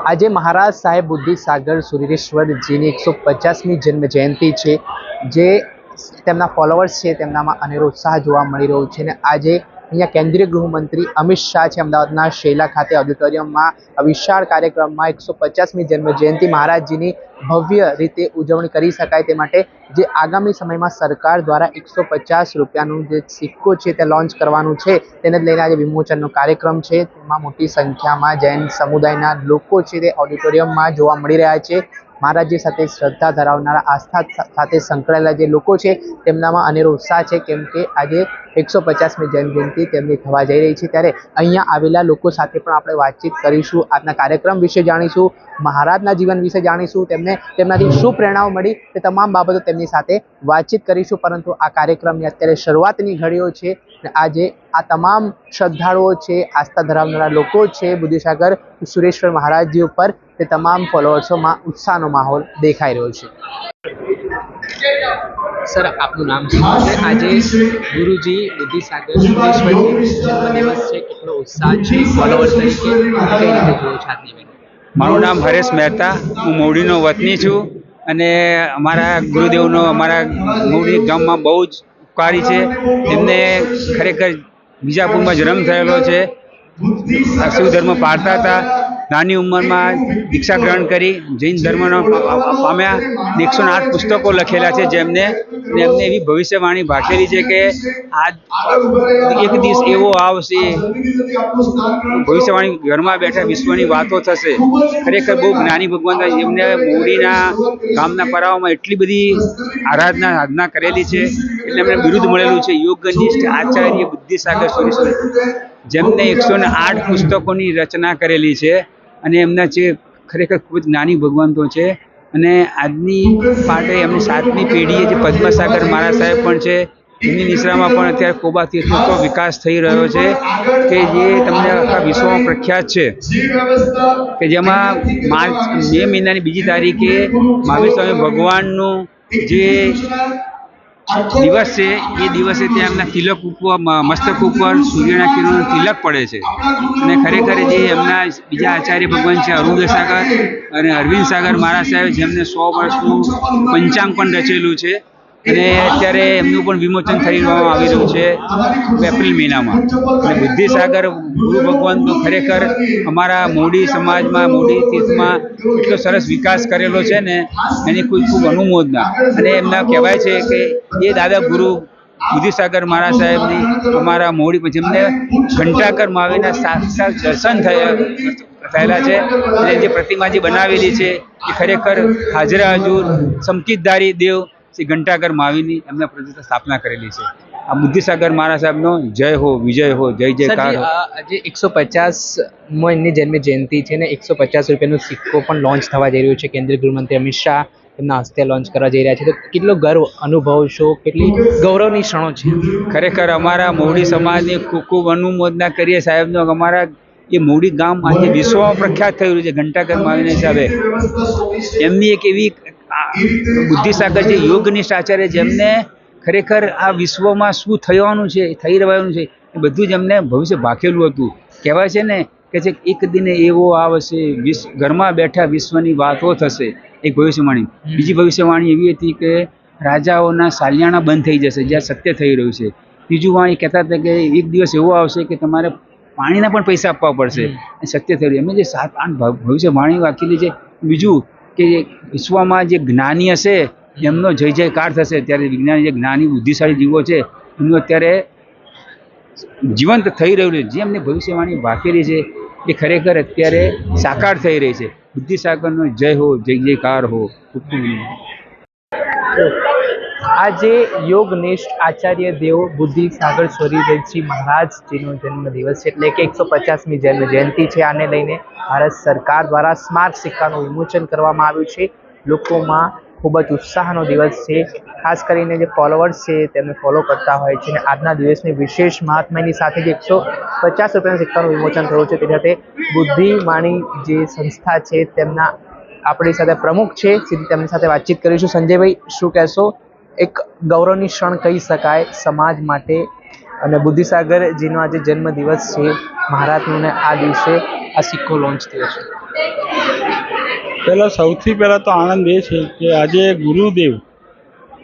આજે મહારાજ સાહેબ બુદ્ધિસાગર સુરેશ્વરજીની એકસો પચાસમી જન્મ જયંતિ છે, જે તેમના ફોલોઅર્સ છે, તેમનામાં અનેરો ઉત્સાહ જોવા મળી રહ્યો છે અને આજે અહીંયા કેન્દ્રીય ગૃહમંત્રી અમિત શાહ છે, અમદાવાદના શેલા ખાતે ઓડિટોરિયમમાં વિશાળ કાર્યક્રમમાં એકસો પચાસમી જન્મ જયંતિ મહારાજજીની ભવ્ય રીતે ઉજવણી કરી શકાય તે માટે જે આગામી સમયમાં સરકાર દ્વારા એકસો પચાસ રૂપિયાનું જે સિક્કો છે તે લોન્ચ કરવાનું છે, તેને લઈને આજે વિમોચનનો કાર્યક્રમ છે. તેમાં મોટી સંખ્યામાં જૈન સમુદાયના લોકો છે તે ઓડિટોરિયમમાં જોવા મળી રહ્યા છે. મહારાજજી સાથે શ્રદ્ધા ધરાવનારા આસ્થા સાથે સંકળાયેલા જે લોકો છે, તેમનામાં અનેરો ઉત્સાહ છે, કેમ કે આજે એકસો પચાસમી જન્મજયંતિ તેમની થવા જઈ રહી છે. ત્યારે અહીંયા આવેલા લોકો સાથે પણ આપણે વાતચીત કરીશું, આજના કાર્યક્રમ વિશે જાણીશું, મહારાજના જીવન વિશે જાણીશું, તેમને, તેમનાથી શું પ્રેરણાઓ મળી, તે તમામ બાબતો તેમની સાથે વાતચીત કરીશું. પરંતુ આ કાર્યક્રમની અત્યારે શરૂઆતની ઘડીઓ છે આજે આ તમામ શ્રદ્ધાળુઓ છે, આસ્થા ધરાવનારા લોકો છે બુદ્ધિસાગર સુરેશ્વર મહારાજજી ઉપર તે તમામ ફોલોઅર્સોમાં ઉત્સાહનો માહોલ દેખાઈ રહ્યો છે. સર આપનું નામ છે આજે ગુરુજી બુદ્ધિસાગર સુરેશ્વરજી જન્મદિવસ છે કેટલો ઉત્સાહ છે ફોલોઅર્સ તરીકે? કઈ રીતે જોયો છો આજની event? મારું નામ હરેશ મહેતા. હું મૌડીનો વતની છું અને અમારા ગુરુદેવનો અમારા મૌડી ગામમાં બહુ જ ઉપકારી છે. એમને ખરેખર વિજાપુરમાં જન્મ થયેલો છે. આ શિવ ધર્મ પાળતા હતા. નાની ઉંમરમાં દીક્ષા ગ્રહણ કરી, જૈન ધર્મનો પામ્યા. એકસો આઠ પુસ્તકો લખેલા છે જેમને એમને એવી ભવિષ્યવાણી ભાખેલી છે કે આજ એક દિવસ એવો આવશે. ભવિષ્યવાણી ઘરમાં બેઠા વિશ્વની વાતો થશે. ખરેખર બહુ જ્ઞાની ભગવાન. એમને મોડીના ગામના પરાઓમાં એટલી બધી આરાધના સાધના કરેલી છે. એટલે એમને બિરુદ મળેલું છે. યોગનિષ્ઠ આચાર્ય બુદ્ધિસાગર સુરેશ્વર જેમને એકસો આઠ પુસ્તકોની રચના કરેલી છે. અને એમના જે ખરેખર ખૂબ જ જ્ઞાની ભગવંતો છે. અને આજની પાટે એમની સાતમી પેઢીએ જે પદ્મસાગર મહારાજ સાહેબ પણ છે, એમની નિશ્રામાં પણ અત્યારે કોબા તીર્થનો વિકાસ થઈ રહ્યો છે કે જે તમને આખા વિશ્વમાં પ્રખ્યાત છે. કે જેમાં માર્ચ, મે મહિનાની બીજી તારીખે મહાવીર સ્વામી ભગવાનનું જે દિવસ, એ દિવસે ત્યાં એમના તિલક ઉપર મસ્તક ઉપર સૂર્યના કિરણનું તિલક પડે છે. અને ખરેખર જે એમના બીજા આચાર્ય ભગવાન છે અરુણ સાગર અને અરવિંદ સાગર મહારાજ સાહેબ, જેમને સો વર્ષનું પંચાંગ પણ રચેલું છે અને અત્યારે એમનું પણ વિમોચન થઈ આવી રહ્યું છે એપ્રિલ મહિનામાં. અને બુદ્ધિસાગર, ગુરુ ભગવાન તો ખરેખર અમારા મોડી સમાજમાં મોડી તીર્થમાં એટલો સરસ વિકાસ કરેલો છે ને, એની કોઈ ખૂબ અનુમોદના. અને એમના કહેવાય છે કે એ દાદા ગુરુ બુદ્ધિસાગર મહારાજ સાહેબની અમારા મોડી પછી એમને ઘંટાકર માવીના સાક્ષાત દર્શન થયા, થયેલા છે. અને જે પ્રતિમા જે બનાવેલી છે, એ ખરેખર હાજરા હજુર, સમકીતધારી દેવ શ્રી ઘંટાઘર માવીની એમના પ્રતિષ્ઠા સ્થાપના કરેલી છે. આ બુદ્ધિસાગર મહારાજ સાહેબનો જય હો વિજય હો જય જયકાર સરજી, આજે એકસો પચાસ એમની જન્મ જયંતિ છે ને એકસો પચાસ રૂપિયાનો સિક્કો પણ લોન્ચ થવા જઈ રહ્યો છે. કેન્દ્રીય ગૃહમંત્રી અમિત શાહ એમના હસ્તે લોન્ચ કરવા જઈ રહ્યા છે. તો કેટલો ગર્વ અનુભવ છો? કેટલી ગૌરવની ક્ષણો છે? ખરેખર અમારા મોવડી સમાજની ખૂબ ખૂબ અનુમોદના કરીએ સાહેબનો. અમારા એ મોવડી ગામ આજે વિશ્વમાં પ્રખ્યાત થયું છે ઘંટાઘર માવીના હિસાબે. એમની એક એવી આ બુદ્ધિસાગર જે યોગનિષ્ઠ આચાર્ય જેમને ખરેખર આ વિશ્વમાં શું થવાનું છે થઈ રહેવાનું છે એ બધું જ એમને ભવિષ્ય ભાખેલું હતું. કહેવાય છે ને કે છે એક દિને એવો આવશે વિશ્વ ઘરમાં બેઠા વિશ્વની વાતો થશે એક ભવિષ્યવાણી. બીજી ભવિષ્યવાણી એવી હતી કે રાજાઓના સાલિયાણા બંધ થઈ જશે જ્યાં સત્ય થઈ રહ્યું છે. ત્રીજું વાણી કહેતા હતા કે એક દિવસ એવો આવશે કે તમારે પાણીના પણ પૈસા આપવા પડશે સત્ય થઈ રહ્યું એમને જે સાત આઠ ભવિષ્યવાણી વાંચેલી છે. બીજું કે વિશ્વમાં જે જ્ઞાની હશે, એમનો જય જયકાર થશે. ત્યારે વિજ્ઞાની જે જ્ઞાની, બુદ્ધિશાળી જીવો છે, એમનું અત્યારે જીવંત થઈ રહ્યું છે. જે એમની ભવિષ્યવાણી રહી છે, એ ખરેખર અત્યારે સાકાર થઈ રહી છે. બુદ્ધિ સાગરનો જય હો, જય જયકાર હો. ખૂબ ખૂબ આજે યોગનિષ્ઠ આચાર્ય દેવ બુદ્ધિ સાગર સ્વરીદેવજી મહારાજજીનો જન્મદિવસ છે. એટલે કે એકસો પચાસમી જન્મ જયંતિ છે. આને લઈને ભારત સરકાર દ્વારા સ્માર્ટ સિક્કાનું વિમોચન કરવામાં આવ્યું છે. લોકોમાં ખૂબ જ ઉત્સાહનો દિવસ છે. ખાસ કરીને જે ફોલોઅર્સ છે, તેમને ફોલો કરતા હોય છે. અને આજના દિવસની વિશેષ મહાત્માની સાથે જે એકસો પચાસ રૂપિયાના સિક્કાનું વિમોચન થયું છે તે સાથે બુદ્ધિવાણી જે સંસ્થા છે, તેમના આપણી સાથે પ્રમુખ છે. સીધી તેમની સાથે વાતચીત કરીશું. સંજયભાઈ, શું કહેશો? એક ગૌરવની ક્ષણ કહી શકાય સમાજ માટે. અને બુદ્ધિસાગરજીનો આજે જન્મદિવસ છે, મહારાજનો આ દિવસે આ સિક્કો લોન્ચ થયો છે. પહેલાં સૌથી પહેલાં તો આનંદ એ છે કે આજે ગુરુદેવ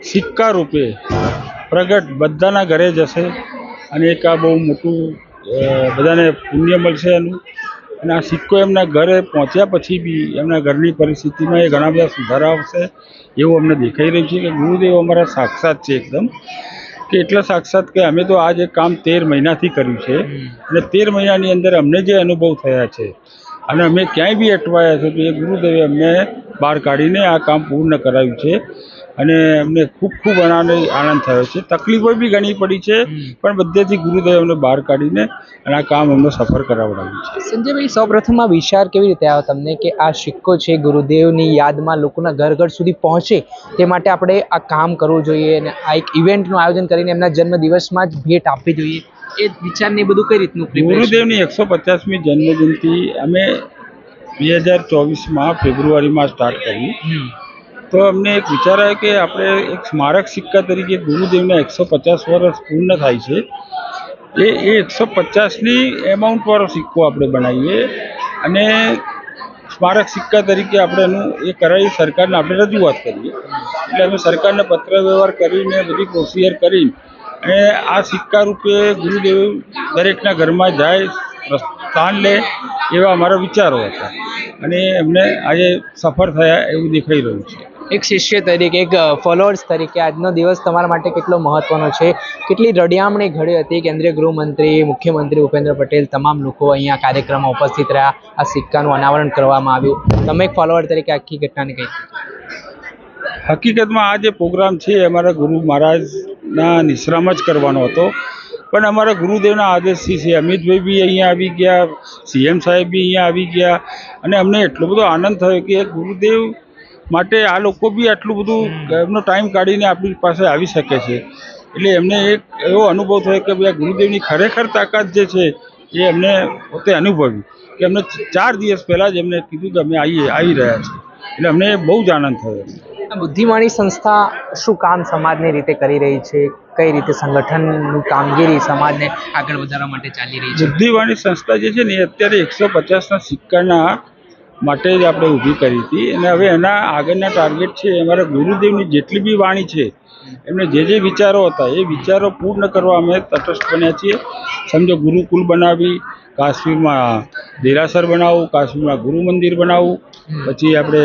સિક્કા રૂપે પ્રગટ બધાના ઘરે જશે અને એક આ બહુ મોટું બધાને પુણ્ય મળશે એનું. અને આ સિક્કો એમના ઘરે પહોંચ્યા પછી બી એમના ઘરની પરિસ્થિતિમાં એ ઘણા બધા સુધારા આવશે એવું અમને દેખાઈ રહ્યું છે કે ગુરુદેવ અમારા સાક્ષાત છે એકદમ કે એટલા સાક્ષાત કે અમે તો આ જે કામ તેર મહિનાથી કર્યું છે અને તેર મહિનાની અંદર અમને જે અનુભવ થયા છે અને અમે ક્યાંય બી અટવાયા છે તો એ ગુરુદેવે અમને બહાર કાઢીને આ કામ પૂર્ણ કરાવ્યું છે. અને અમને ખૂબ ખૂબ આનંદ આનંદ થયો છે. તકલીફો બી ઘણી પડી છે પણ બધેથી ગુરુદેવ અમને બહાર કાઢીને અને આ કામ અમને સફળ કરાવડાવ્યું છે. સંજયભાઈ સૌપ્રથમ આ વિચાર કેવી રીતે આવ્યો તમને કે આ સિક્કો છે ગુરુદેવની યાદમાં લોકોના ઘર ઘર સુધી પહોંચે તે માટે આપણે આ કામ કરવું જોઈએ અને આ એક ઇવેન્ટનું આયોજન કરીને એમના જન્મદિવસમાં જ ભેટ આપવી જોઈએ. એ વિચારને એ બધું કઈ રીતનું ગુરુદેવની એકસો પચાસમી જન્મજયંતિ અમે બે હજાર ચોવીસમાં ફેબ્રુઆરીમાં સ્ટાર્ટ કરી. હમ. તો અમને એક વિચાર આવ્યો કે આપણે એક સ્મારક સિક્કા તરીકે ગુરુદેવના એકસો પચાસ વર્ષ પૂર્ણ થાય છે. એ એ એકસો પચાસની એમાઉન્ટવાળો સિક્કો આપણે બનાવીએ અને સ્મારક સિક્કા તરીકે આપણે એનું એ કરાવી સરકારને આપણે રજૂઆત કરીએ. એટલે અમે સરકારને પત્ર વ્યવહાર કરીને બધી પ્રોસિજર કરી અને આ સિક્કા રૂપે ગુરુદેવ દરેકના ઘરમાં જાય, સ્થાન લે એવા અમારા વિચારો હતા. અને એમને આજે સફળ થયા એવું દેખાઈ રહ્યું છે. એક શિષ્ય તરીકે, એક ફોલોઅર્સ તરીકે આજનો દિવસ તમારા માટે કેટલો મહત્વનો છે? કેટલી રડિયામણી ઘડી હતી? કેન્દ્રીય ગૃહમંત્રી, મુખ્યમંત્રી ભૂપેન્દ્ર પટેલ તમામ લોકો અહીંયા કાર્યક્રમમાં ઉપસ્થિત રહ્યા. આ સિક્કાનું અનાવરણ કરવામાં આવ્યું. તમે એક ફોલોઅર તરીકે આખી ઘટનાને કહી હકીકતમાં આ જે પ્રોગ્રામ છે અમારા ગુરુ મહારાજના નિશ્રામ જ કરવાનો હતો. પણ અમારા ગુરુદેવના આદેશથી છે અમિતભાઈ બી અહીંયા આવી ગયા, સીએમ સાહેબ બી અહીંયા આવી ગયા. અને અમને એટલો બધો આનંદ થયો કે ગુરુદેવ માટે આ લોકો બી આટલું બધું એમનો ટાઈમ કાઢીને આપણી પાસે આવી શકે છે. એટલે એમને એક એવો અનુભવ થયો કે ભાઈ ગુરુદેવની ખરેખર તાકાત જે છે એ એમને પોતે અનુભવ્યું. કે એમને ચાર દિવસ પહેલાં જ એમને કીધું કે અમે આવીએ આવી રહ્યા છીએ. એટલે અમને બહુ જ આનંદ થયો. આ બુદ્ધિવાણી સંસ્થા શું કામ સમાજની રીતે કરી રહી છે? કઈ રીતે સંગઠનની કામગીરી સમાજને આગળ વધારવા માટે ચાલી રહી છે? બુદ્ધિવાણી સંસ્થા જે છે ને એ અત્યારે એકસો પચાસના સિક્કાના માટે જ આપણે ઊભી કરી હતી. અને હવે એના આગળના ટાર્ગેટ છે, અમારા ગુરુદેવની જેટલી બી વાણી છે એમને જે જે વિચારો હતા, એ વિચારો પૂર્ણ કરવા અમે તટસ્થ બન્યા છીએ. સમજો, ગુરુકુલ બનાવી, કાશ્મીરમાં દેરાસર બનાવવું કાશ્મીરમાં ગુરુ મંદિર બનાવવું પછી આપણે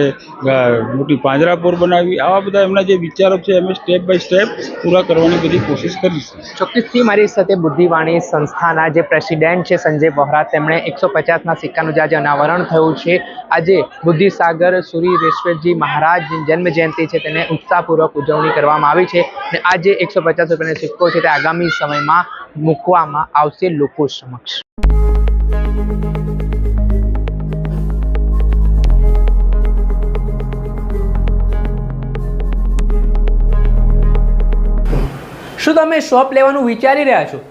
મોટી પાંજરાપોર બનાવી. આવા બધા એમના જે વિચારો છે, અમે સ્ટેપ બાય સ્ટેપ પૂરા કરવાની બધી કોશિશ કરીશું. ચોક્કસથી મારી સાથે બુદ્ધિવાણી સંસ્થાના જે પ્રેસિડેન્ટ છે, સંજય વોહરા તેમણે એકસો પચાસના સિક્કાનું જે આજે અનાવરણ થયું છે, આજે બુદ્ધિસાગર સુરી રેશ્વરજી મહારાજ જન્મ જયંતિ છે, તેને ઉત્સાહપૂર્વક ઉજવણી કરવામાં આવી છે. અને આ જે એકસો પચાસ રૂપિયાનો સિક્કો છે તે આગામી સમયમાં મૂકવામાં આવશે લોકો સમક્ષ. શું તમે શોપ લેવાનું વિચારી રહ્યા છો?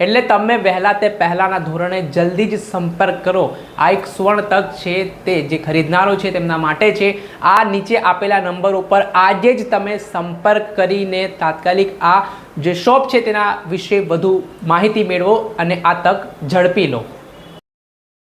એટલે તમે વહેલા તે પહેલાંના ધોરણે જલ્દી જ સંપર્ક કરો. આ એક સુવર્ણ તક છે તે જે ખરીદનારો છે તેમના માટે છે. આ નીચે આપેલા નંબર ઉપર આજે જ તમે સંપર્ક કરીને તાત્કાલિક આ જે શોપ છે તેના વિશે વધુ માહિતી મેળવો અને આ તક ઝડપી લો.